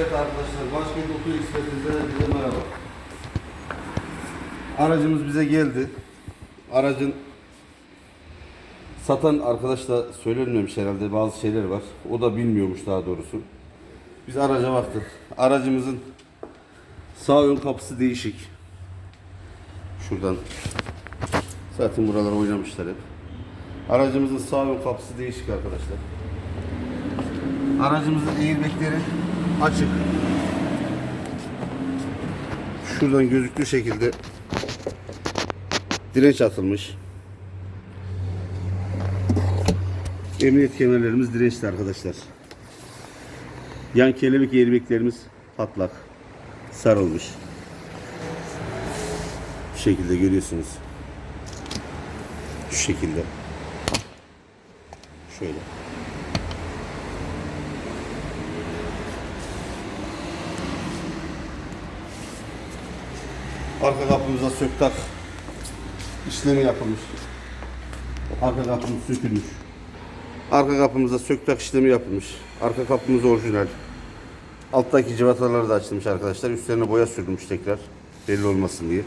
Evet arkadaşlar, Başkent Oto Ekspertiz'den herkese merhaba. Aracımız bize geldi. Aracın satan arkadaş da söylenmemiş herhalde bazı şeyler var. O da bilmiyormuş daha doğrusu. Biz araca baktık. Aracımızın sağ ön kapısı değişik. Şuradan. Zaten buralar oynamışlar hep. Aracımızın sağ ön kapısı değişik arkadaşlar. Aracımızın airbagleri açık. Şuradan gözüktüğü şekilde direnç atılmış. Emniyet kemerlerimiz dirençli arkadaşlar. Yan kelebek airbaglerimiz patlak. Sarılmış. Bu şekilde görüyorsunuz. Şu şekilde. Şöyle. Arka kapımıza söktak işlemi yapılmış. Arka kapımız sökülmüş. Arka kapımıza söktak işlemi yapılmış. Arka kapımız orijinal. Alttaki civataları da açılmış arkadaşlar. Üstlerine boya sürülmüş tekrar. Belli olmasın diye.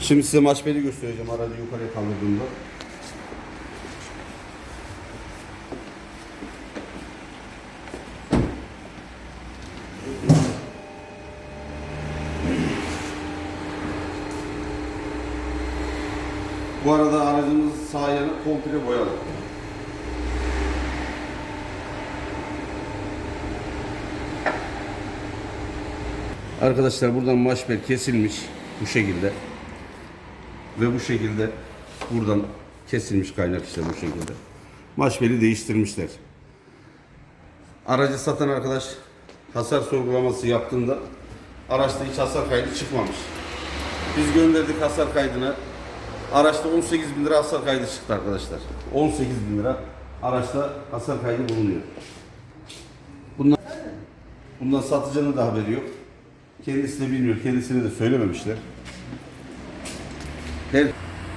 Şimdi size maçbeli göstereceğim aracı yukarıya kaldırdığımda. Bu arada aracımız sağ yanı komple boyalı. Arkadaşlar buradan maşber kesilmiş bu şekilde. Ve bu şekilde buradan kesilmiş kaynak işte bu şekilde. Maşberi değiştirmişler. Aracı satan arkadaş hasar sorgulaması yaptığında araçta hiç hasar kaydı çıkmamış. Biz gönderdik hasar kaydına. Araçta 18 bin lira hasar kaydı çıktı arkadaşlar. 18 bin lira araçta hasar kaydı bulunuyor. Bundan, bundan satıcının da haberi yok. Kendisi de bilmiyor. Kendisine de söylememişler. Her,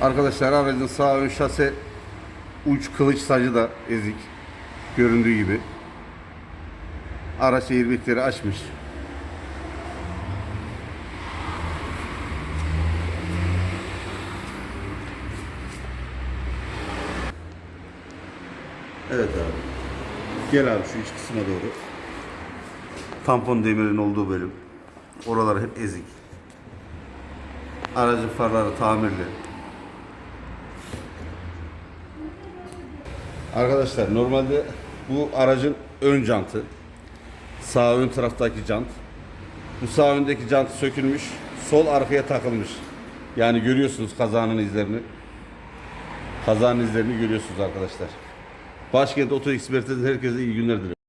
arkadaşlar aracın sağ ön şase uç kılıç sacı da ezik. Göründüğü gibi. Araç airbagleri açmış. Evet abi. Gel abi şu iç kısma doğru. Tampon demirin olduğu bölüm. Oralar hep ezik. Aracın farları tamirli. Arkadaşlar normalde bu aracın ön jantı. Sağ ön taraftaki jant. Bu sağ öndeki jant sökülmüş. Sol arkaya takılmış. Yani görüyorsunuz kazanın izlerini. Kazanın izlerini görüyorsunuz arkadaşlar. Başkent Oto Ekspert'te herkese iyi günler dilerim.